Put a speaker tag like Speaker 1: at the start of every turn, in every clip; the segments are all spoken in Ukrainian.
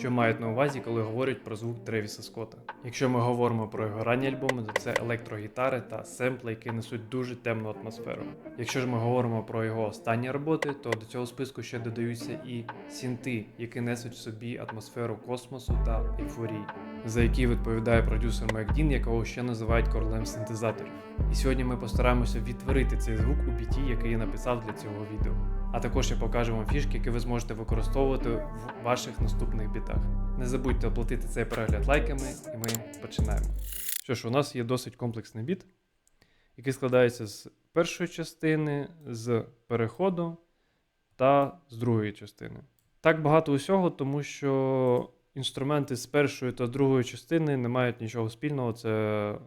Speaker 1: що мають на увазі, коли говорять про звук Тревіса Скотта. Якщо ми говоримо про його ранні альбоми, то це електрогітари та семпли, які несуть дуже темну атмосферу. Якщо ж ми говоримо про його останні роботи, то до цього списку ще додаються і сінти, які несуть в собі атмосферу космосу та ейфорії, за які відповідає продюсер Мек Дін, якого ще називають королем синтезаторів. І сьогодні ми постараємося відтворити цей звук у біті, який я написав для цього відео. А також я покажу вам фішки, які ви зможете використовувати в ваших наступних бітах. Не забудьте оплатити цей перегляд лайками, і ми починаємо. Що ж, у нас є досить комплексний біт, який складається з першої частини, з переходу та з другої частини. Так багато усього, тому що інструменти з першої та другої частини не мають нічого спільного. Це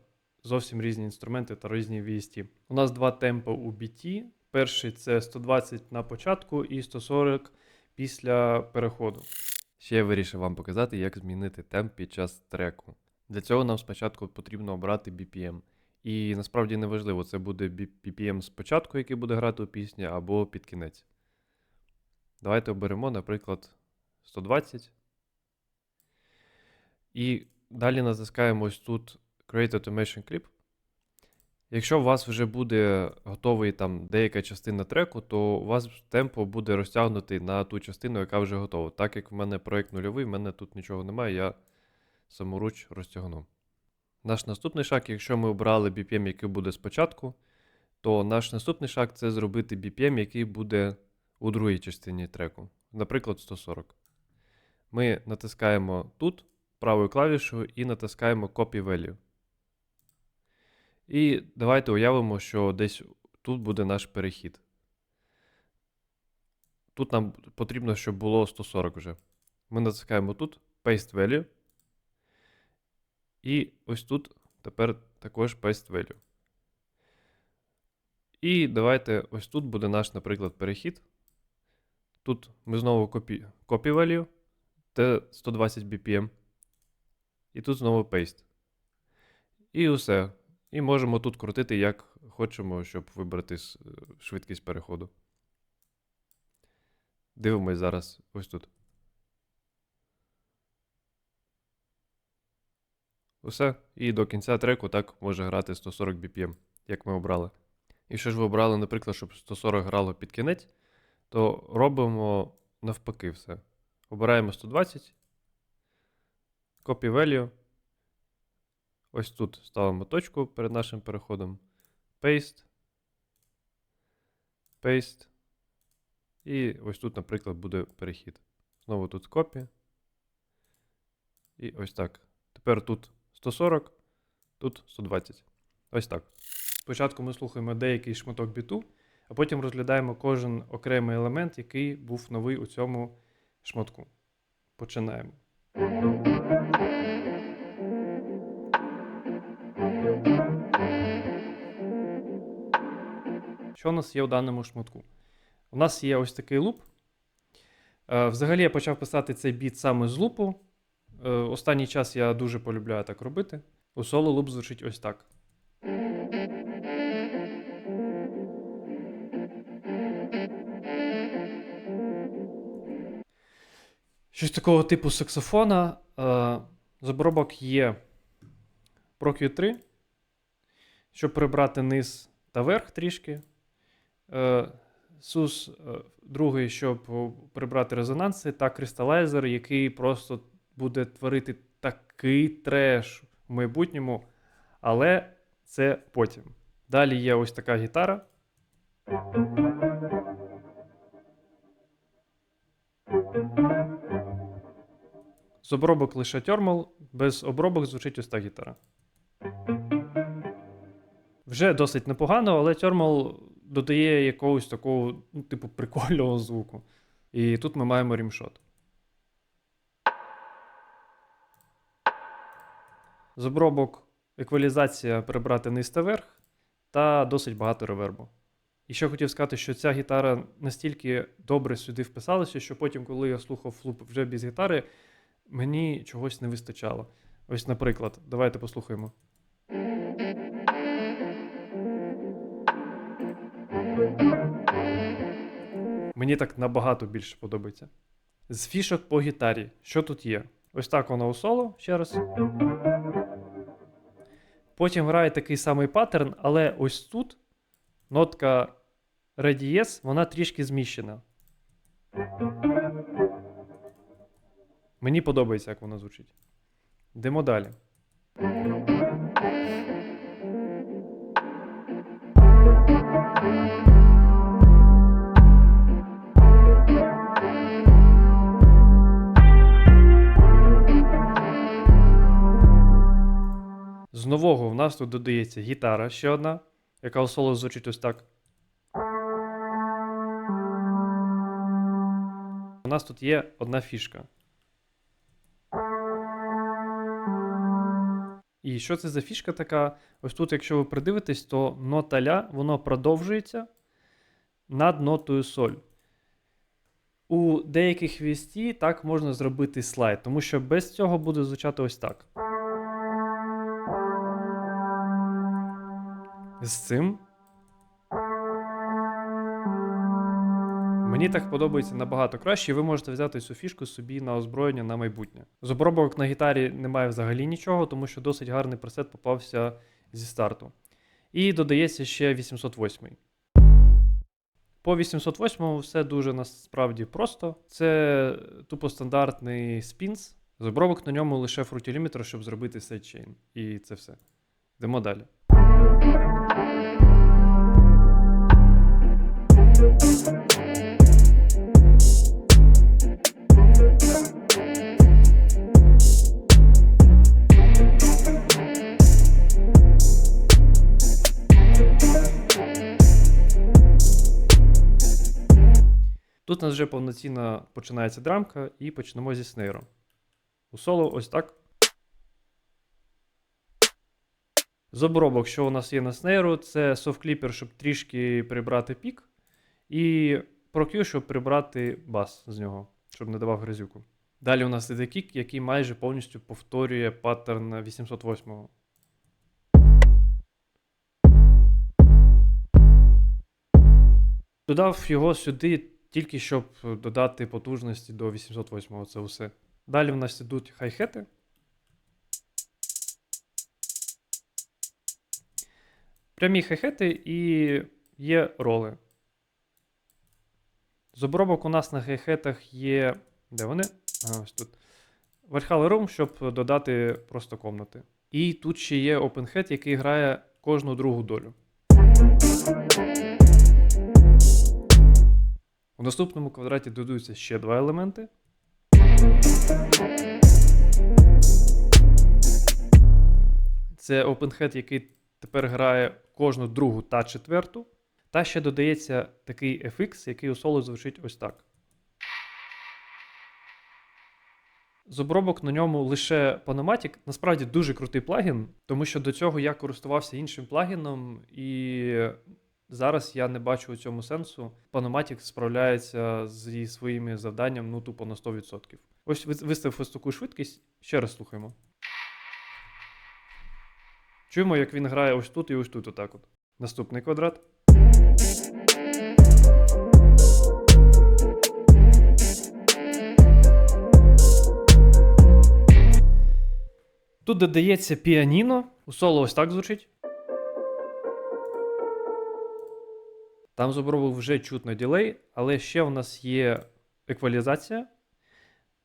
Speaker 1: зовсім різні інструменти та різні VST. У нас два темпи у біті. Перший це 120 на початку і 140 після переходу.
Speaker 2: Ще я вирішив вам показати, як змінити темп під час треку. Для цього нам спочатку потрібно обрати BPM. І насправді не важливо, це буде BPM спочатку, який буде грати у пісні, або під кінець. Давайте оберемо, наприклад, 120. І далі натискаємо ось тут Create Automation Clip. Якщо у вас вже буде готовий там деяка частина треку, то у вас темпо буде розтягнутий на ту частину, яка вже готова. Так як в мене проєкт нульовий, в мене тут нічого немає, я саморуч розтягну. Наш наступний шаг, якщо ми обрали BPM, який буде спочатку, то наш наступний шаг це зробити BPM, який буде у другій частині треку, наприклад, 140. Ми натискаємо тут правою клавішою і натискаємо Copy Value. І давайте уявимо, що десь тут буде наш перехід. Тут нам потрібно, щоб було 140 вже. Ми натискаємо тут Paste Value. І ось тут тепер також Paste Value. І давайте ось тут буде наш, наприклад, перехід. Тут ми знову copy, copy value, це 120 BPM. І тут знову paste. І усе. І можемо тут крутити, як хочемо, щоб вибрати е, швидкість переходу. Дивимось зараз ось тут. Усе. І до кінця треку так може грати 140 BPM, як ми обрали. Якщо ж ви обрали, наприклад, щоб 140 грало під кінець, то робимо навпаки все. Обираємо 120. Copy value. Ось тут ставимо точку перед нашим переходом. Paste. Paste. І ось тут, наприклад, буде перехід. Знову тут copy. І ось так. Тепер тут 140, тут 120. Ось так. Спочатку ми слухаємо деякий шматок біту, а потім розглядаємо кожен окремий елемент, який був новий у цьому шматку. Починаємо. Що у нас є у даному шматку? У нас є ось такий луп. Е, Взагалі я почав писати цей біт саме з лупу. Е, Останній час я дуже полюбляю так робити. У соло луп звучить ось так. Щось такого типу саксофона. Е, З обробок є Pro Q3, щоб прибрати низ та верх трішки. Е, Сус е, другий, щоб прибрати резонанси, та кристалайзер, який просто буде творити такий треш в майбутньому, але це потім. Далі є ось така гітара. З обробок лише тьормал, без обробок звучить ось та гітара. Вже досить непогано, але тьормал додає якогось такого, ну, типу, прикольного звуку. І тут ми маємо рімшот. З еквалізація прибрати низ та верх та досить багато ревербу. І ще хотів сказати, що ця гітара настільки добре сюди вписалася, що потім, коли я слухав флуп вже без гітари, мені чогось не вистачало. Ось, наприклад, давайте послухаємо. Мені так набагато більше подобається.
Speaker 1: З фішок по гітарі. Що тут є? Ось так воно у соло, ще раз. Потім грає такий самий паттерн, але ось тут нотка ре вона трішки зміщена. Мені подобається, як вона звучить. Йдемо далі. З нового в нас тут додається гітара ще одна, яка у соло звучить ось так. У нас тут є одна фішка. І що це за фішка така? Ось тут, якщо ви придивитесь, то нота ля, воно продовжується над нотою соль. У деяких VST так можна зробити слайд, тому що без цього буде звучати ось так. З цим. Мені так подобається набагато краще, і ви можете взяти цю фішку собі на озброєння на майбутнє. З обробок на гітарі немає взагалі нічого, тому що досить гарний пресет попався зі старту. І додається ще 808. По 808 все дуже насправді просто. Це тупо стандартний спінс. З обробок на ньому лише фрутіліметр, щоб зробити сайдчейн. І це все. Йдемо далі. Тут у нас вже повноцінно починається драмка, і почнемо зі снейру. У соло ось так. З обробок, що у нас є на снейру, це софткліпер, щоб трішки прибрати пік, і ProQ, щоб прибрати бас з нього, щоб не давав грязюку. Далі у нас іде кік, який майже повністю повторює паттерн 808-го. Додав його сюди тільки щоб додати потужності до 808-го. це все. Далі в нас ідуть хай-хети. Прямі хай-хети і є роли. З обробок у нас на хай-хетах є. Де вони? Ага, ось тут. Valhalla Room, щоб додати просто комнати. І тут ще є OpenHead, який грає кожну другу долю. У наступному квадраті додаються ще два елементи. Це OpenHead, який тепер грає кожну другу та четверту. Та ще додається такий FX, який у соло звучить ось так. З обробок на ньому лише Panomatic. Насправді дуже крутий плагін, тому що до цього я користувався іншим плагіном, і зараз я не бачу у цьому сенсу. Panomatic справляється зі своїми завданням ну тупо на 100%. Ось ви- виставив ось таку швидкість. Ще раз слухаємо. Чуємо, як він грає ось тут і ось тут, отак от. Наступний квадрат. Тут додається піаніно. У соло ось так звучить. Там з вже чутно ділей, але ще в нас є еквалізація.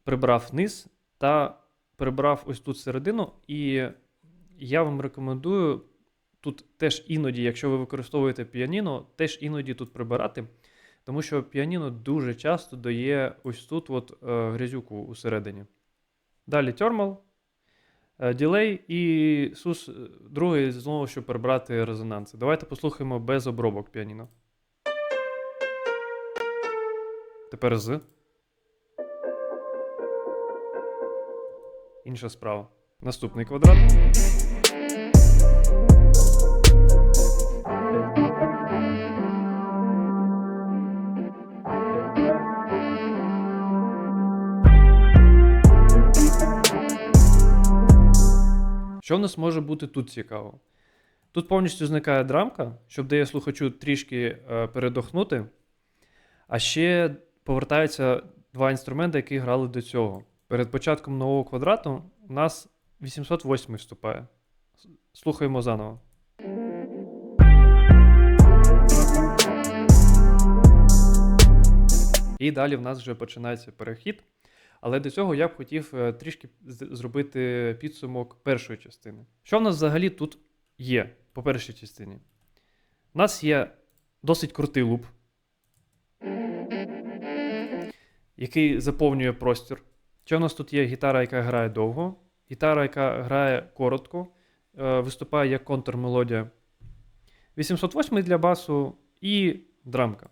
Speaker 1: Прибрав низ та прибрав ось тут середину. І я вам рекомендую тут теж іноді, якщо ви використовуєте піаніно, теж іноді тут прибирати. Тому що піаніно дуже часто дає ось тут от, е, грязюку усередині. Далі тьормал, е, ділей і сус е, другий знову, щоб прибрати резонанси. Давайте послухаємо без обробок піаніно. Тепер з. Інша справа. Наступний квадрат. Що в нас може бути тут цікаво? Тут повністю зникає драмка, щоб дає слухачу трішки е, передохнути. А ще повертаються два інструменти, які грали до цього. Перед початком нового квадрату у нас 808 вступає. Слухаємо заново. І далі в нас вже починається перехід. Але до цього я б хотів е, трішки зробити підсумок першої частини. Що в нас взагалі тут є по першій частині? У нас є досить крутий луп, який заповнює простір. Що в нас тут є гітара, яка грає довго, гітара, яка грає коротко, е, виступає як контрмелодія. 808 для басу і драмка.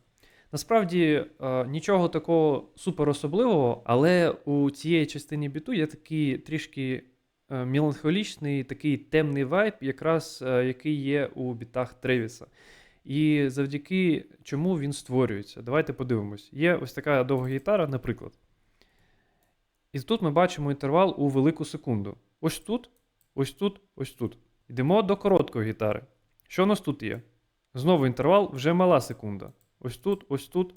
Speaker 1: Насправді е, нічого такого супер особливого, але у цієї частині біту є такий трішки е, меланхолічний, такий темний вайб, якраз е, який є у бітах Тревіса. І завдяки чому він створюється. Давайте подивимось. Є ось така довга гітара, наприклад. І тут ми бачимо інтервал у велику секунду. Ось тут, ось тут, ось тут. Йдемо до короткої гітари. Що у нас тут є? Знову інтервал, вже мала секунда. Ось тут, ось тут.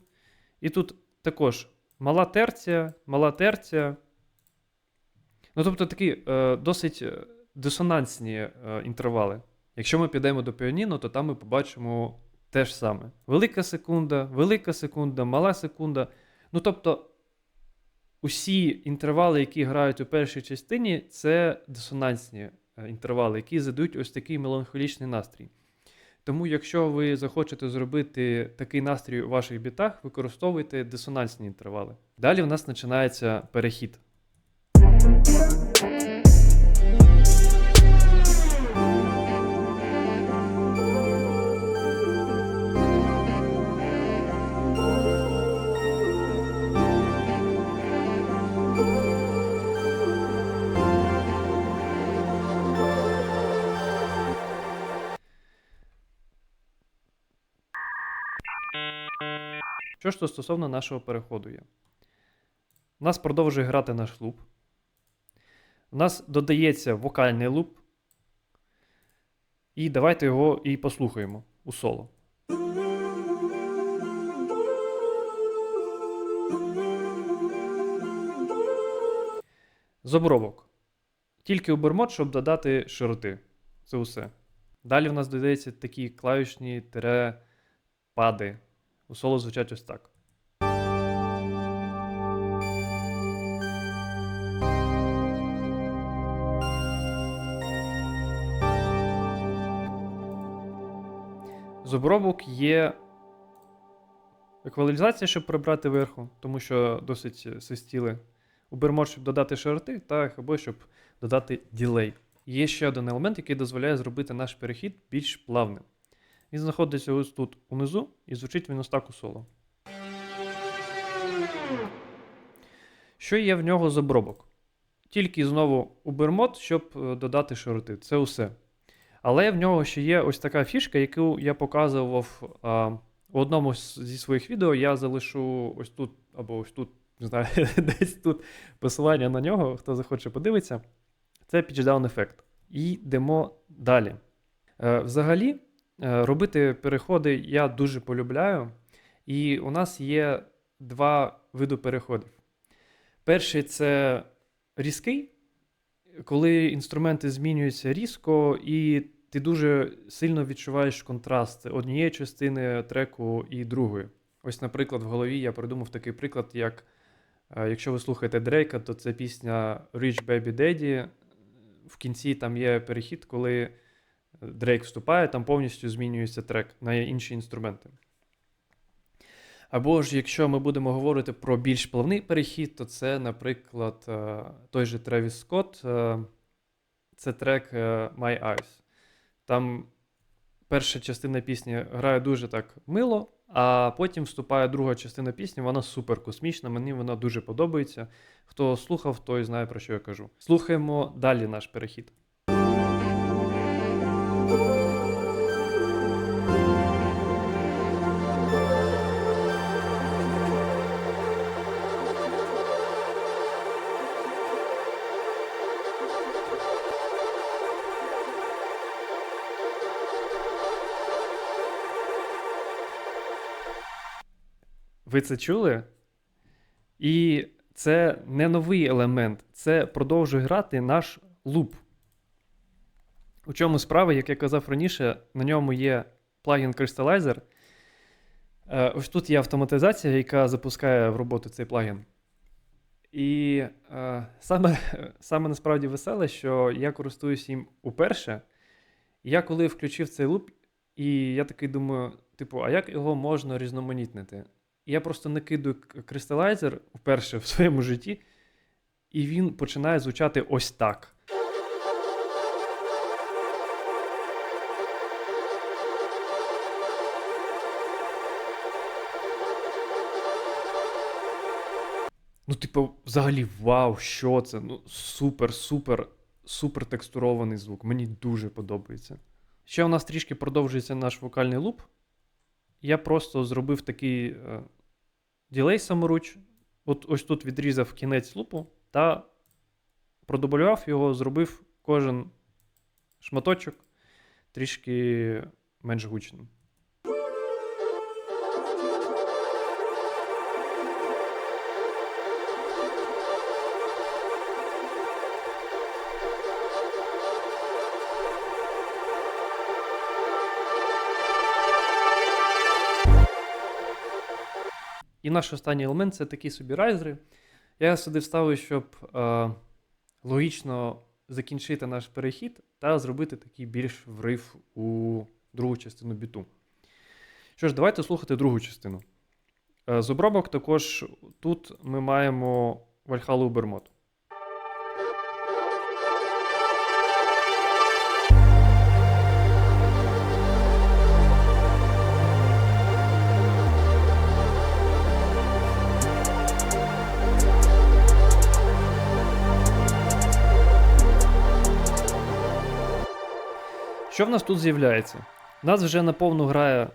Speaker 1: І тут також мала терція, мала терція. Ну, тобто такі е, досить е, дисонансні е, інтервали. Якщо ми підемо до піаніно, то там ми побачимо те ж саме. Велика секунда, велика секунда, мала секунда. Ну, тобто, усі інтервали, які грають у першій частині, це дисонансні е, інтервали, які задають ось такий меланхолічний настрій. Тому, якщо ви захочете зробити такий настрій у ваших бітах, використовуйте дисонансні інтервали. Далі в нас починається перехід. Що стосовно нашого переходу є? У нас продовжує грати наш луп. У нас додається вокальний луп. І давайте його і послухаємо у соло. З. Тільки обермот, щоб додати широти. Це усе. Далі в нас додається такі клавішні тире пади. У соло звучать ось так. З є еквалізація, щоб прибрати верху, тому що досить свистіли. Убермот, щоб додати широти, так, або щоб додати ділей. Є ще один елемент, який дозволяє зробити наш перехід більш плавним. Він знаходиться ось тут унизу і звучить він ось так у соло. Що є в нього з обробок? Тільки знову убермот, щоб е, додати широти. Це усе. Але в нього ще є ось така фішка, яку я показував а, у одному зі своїх відео. Я залишу ось тут або ось тут, не знаю, десь тут посилання на нього, хто захоче подивитися. Це pitch-down ефект. І йдемо далі. Е, взагалі, робити переходи я дуже полюбляю. І у нас є два види переходів. Перший це різкий, коли інструменти змінюються різко, і ти дуже сильно відчуваєш контраст однієї частини треку і другої. Ось, наприклад, в голові я придумав такий приклад, як е, якщо ви слухаєте Дрейка, то це пісня Rich Baby Daddy. В кінці там є перехід, коли Дрейк вступає, там повністю змінюється трек на інші інструменти. Або ж, якщо ми будемо говорити про більш плавний перехід, то це, наприклад, е, той же Тревіс Скотт, це трек е, My Eyes. Там перша частина пісні грає дуже так мило, а потім вступає друга частина пісні, вона супер космічна, мені вона дуже подобається. Хто слухав, той знає, про що я кажу. Слухаємо далі наш перехід. Ви це чули? І це не новий елемент, це продовжує грати наш луп. У чому справа, як я казав раніше, на ньому є плагін Crystallizer. Е, Ось тут є автоматизація, яка запускає в роботу цей плагін. І е, саме, саме насправді веселе, що я користуюсь їм уперше. Я коли включив цей луп, і я такий думаю, типу, а як його можна різноманітнити? І я просто накидую к- Crystallizer вперше в своєму житті, і він починає звучати ось так. Ну, типу, взагалі, вау, що це? Ну, супер, супер, супер текстурований звук. Мені дуже подобається. Ще у нас трішки продовжується наш вокальний луп. Я просто зробив такий е, ділей саморуч. От ось тут відрізав кінець лупу та продублював його, зробив кожен шматочок трішки менш гучним. І наш останній елемент це такі собі райзери. Я сюди вставив, щоб е, логічно закінчити наш перехід та зробити такий більш врив у другу частину біту. Що ж, давайте слухати другу частину. Е, з обробок також тут ми маємо Вальхалу Ubermod. Що в нас тут з'являється? У нас вже наповну грає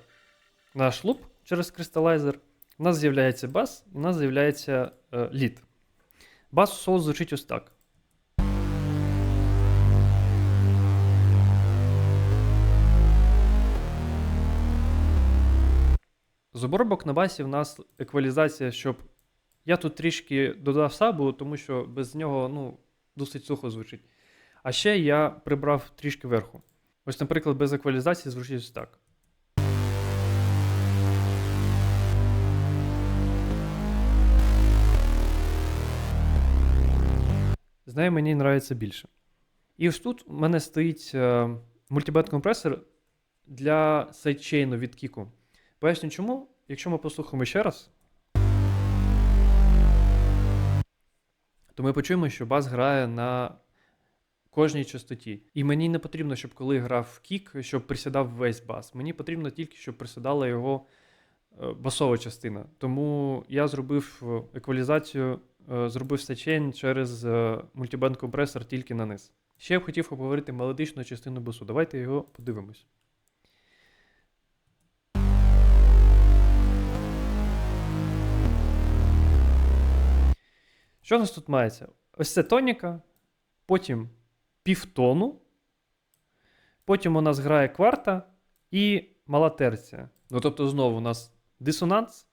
Speaker 1: наш луп через кристалайзер. У нас з'являється бас, і у нас з'являється е, лід. Бас у соло звучить ось так. З обробок на басі в нас еквалізація, щоб. Я тут трішки додав сабу, тому що без нього ну, досить сухо звучить. А ще я прибрав трішки верху. Ось, наприклад, без еквалізації звучить так. З нею мені подобається більше. І ось тут у мене стоїть е, мультибет компресор для сайдчейну від кіку. Поясню чому, якщо ми послухаємо ще раз, то ми почуємо, що бас грає на кожній частоті. І мені не потрібно, щоб коли грав кік, щоб присідав весь бас. Мені потрібно тільки, щоб присідала його е, басова частина. Тому я зробив е, еквалізацію, е, зробив сечень через мультибенд компресор тільки на низ. Ще я б хотів поговорити мелодичну частину басу. Давайте його подивимось. Що у нас тут мається? Ось це тоніка, потім півтону, потім у нас грає кварта і мала терція. Ну, тобто, знову у нас дисонанс,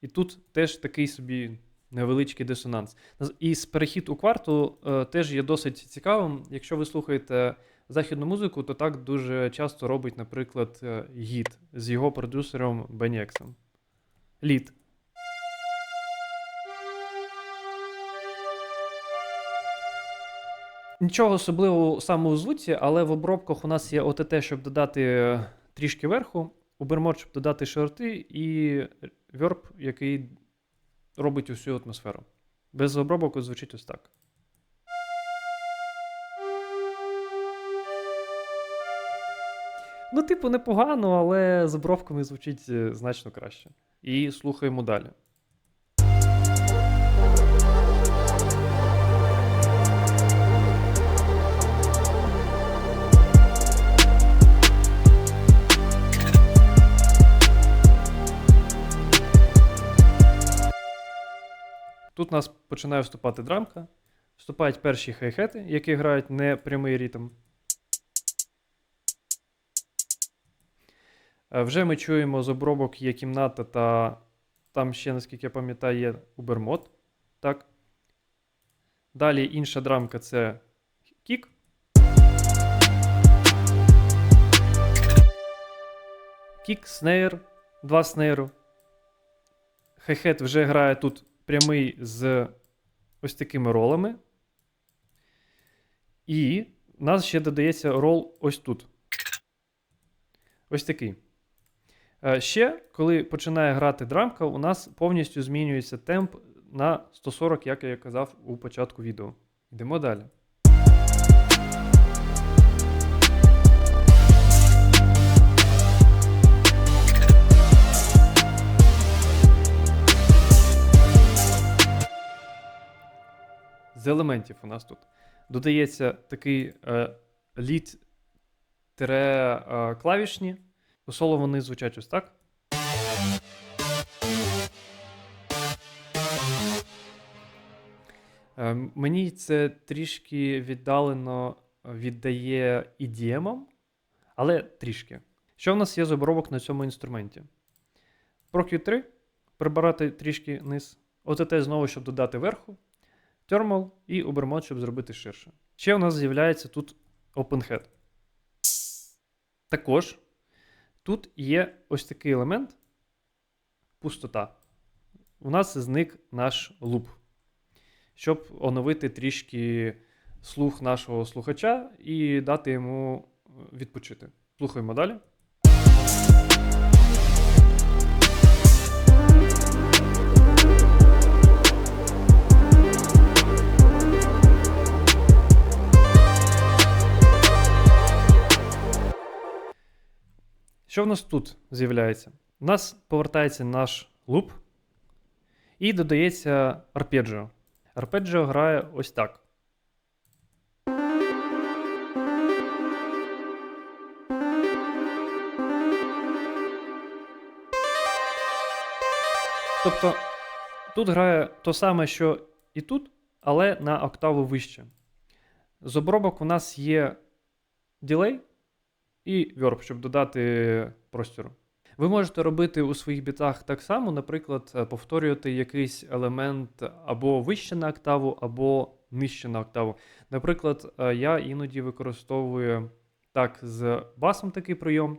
Speaker 1: і тут теж такий собі невеличкий дисонанс. І перехід у кварту е, теж є досить цікавим. Якщо ви слухаєте західну музику, то так дуже часто робить, наприклад, е, гіт з його продюсером Бенні Ексом. Лід. Нічого особливого саме у звуці, але в обробках у нас є OTT, щоб додати е, трішки верху, Ubermod, щоб додати шорти, і Verb, який робить усю атмосферу. Без обробок звучить ось так. Ну, типу, непогано, але з обробками звучить е, значно краще. І слухаємо далі. Тут у нас починає вступати драмка. Вступають перші хай-хети, які грають не прямий ритм. Е, Вже ми чуємо з обробок є кімната та там ще, наскільки я пам'ятаю, є Ubermod. Так. Далі інша драмка це кік. Кік, снейр, два снейру. Хай-хет вже грає тут прямий з ось такими ролами. І в нас ще додається рол ось тут. Ось такий. Е, Ще, коли починає грати драмка, у нас повністю змінюється темп на 140, як я казав у початку відео. Йдемо далі. З елементів у нас тут додається такий е, лід тире е, клавішні. У соло вони звучать ось так. Е, Мені це трішки віддалено віддає EDM, але трішки. Що в нас є з обробок на цьому інструменті? Pro Q3 прибирати трішки низ. OTT знову, щоб додати верху. Thermal і Ubermod, щоб зробити ширше. Ще у нас з'являється тут OpenHead. Також тут є ось такий елемент пустота. У нас зник наш луп. Щоб оновити трішки слух нашого слухача і дати йому відпочити. Слухаємо далі. Що в нас тут з'являється? У нас повертається наш луп і додається арпеджіо. Арпеджіо грає ось так. Тобто тут грає то саме, що і тут, але на октаву вище. З обробок у нас є ділей, і Verb, щоб додати простіру. Ви можете робити у своїх бітах так само, наприклад, е, повторювати якийсь елемент або вище на октаву, або нижче на октаву. Наприклад, е, я іноді використовую так з басом такий прийом.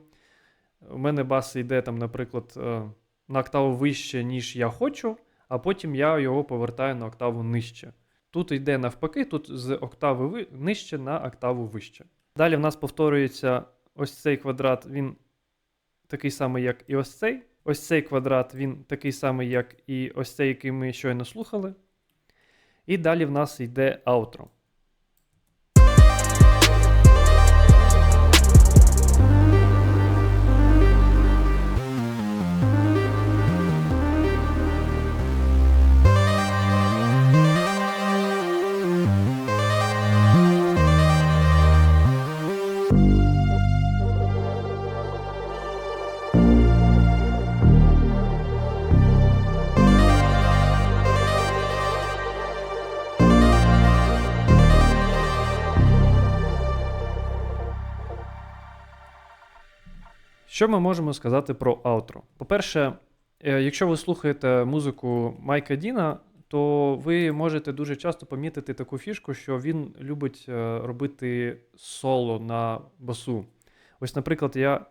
Speaker 1: У мене бас йде там, наприклад, е, на октаву вище, ніж я хочу, а потім я його повертаю на октаву нижче. Тут йде навпаки, тут з октави ви- нижче на октаву вище. Далі в нас повторюється ось цей квадрат, він такий самий, як і ось цей. Ось цей квадрат, він такий самий, як і ось цей, який ми щойно слухали. І далі в нас йде аутро. Що ми можемо сказати про аутро? По-перше, е, якщо ви слухаєте музику Майка Діна, то ви можете дуже часто помітити таку фішку, що він любить е, робити соло на басу. Ось, наприклад, я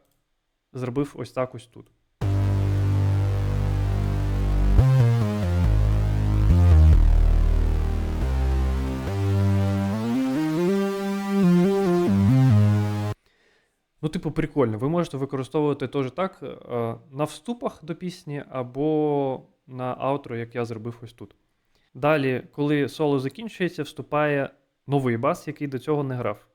Speaker 1: зробив ось так ось тут. Ну, типу, прикольно. Ви можете використовувати теж так е, на вступах до пісні або на аутро, як я зробив ось тут. Далі, коли соло закінчується, вступає новий бас, який до цього не грав.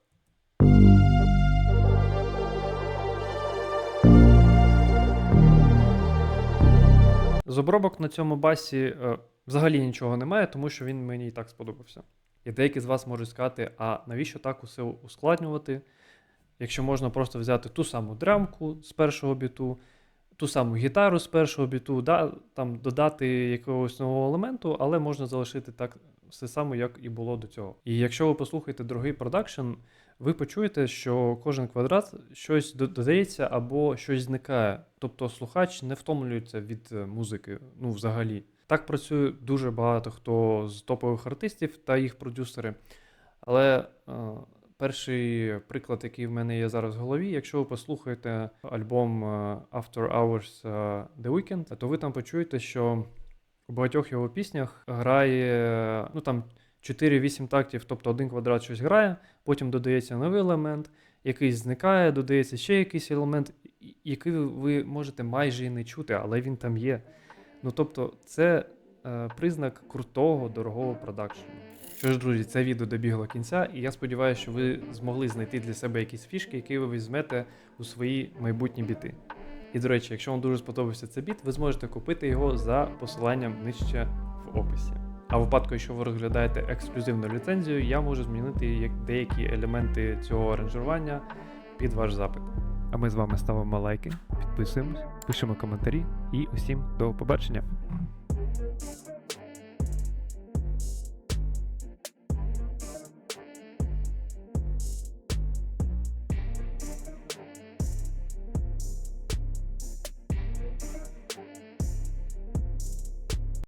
Speaker 1: З обробок на цьому басі е, взагалі нічого немає, тому що він мені і так сподобався. І деякі з вас можуть сказати, а навіщо так усе ускладнювати? Якщо можна просто взяти ту саму драмку з першого біту, ту саму гітару з першого біту, да, там додати якогось нового елементу, але можна залишити так все саме, як і було до цього. І якщо ви послухаєте другий продакшн, ви почуєте, що кожен квадрат щось додається або щось зникає. Тобто слухач не втомлюється від е, музики, ну взагалі. Так працює дуже багато хто з топових артистів та їх продюсери. Але е, перший приклад, який в мене є зараз в голові, якщо ви послухаєте альбом е, After Hours е, The Weeknd, то ви там почуєте, що у багатьох його піснях грає ну там 4-8 тактів, тобто один квадрат щось грає, потім додається новий елемент, якийсь зникає, додається ще якийсь елемент, який ви- можете майже і не чути, але він там є. Ну тобто, це е, признак крутого, дорогого продакшену. Що ж, друзі, це відео добігло кінця, і я сподіваюся, що ви змогли знайти для себе якісь фішки, які ви візьмете у свої майбутні біти. І до речі, якщо вам дуже сподобався цей біт, ви зможете купити його за посиланням нижче в описі. А в випадку, якщо ви розглядаєте ексклюзивну ліцензію, я можу змінити деякі елементи цього аранжування під ваш запит.
Speaker 2: А ми з вами ставимо лайки, підписуємось, пишемо коментарі і усім до побачення.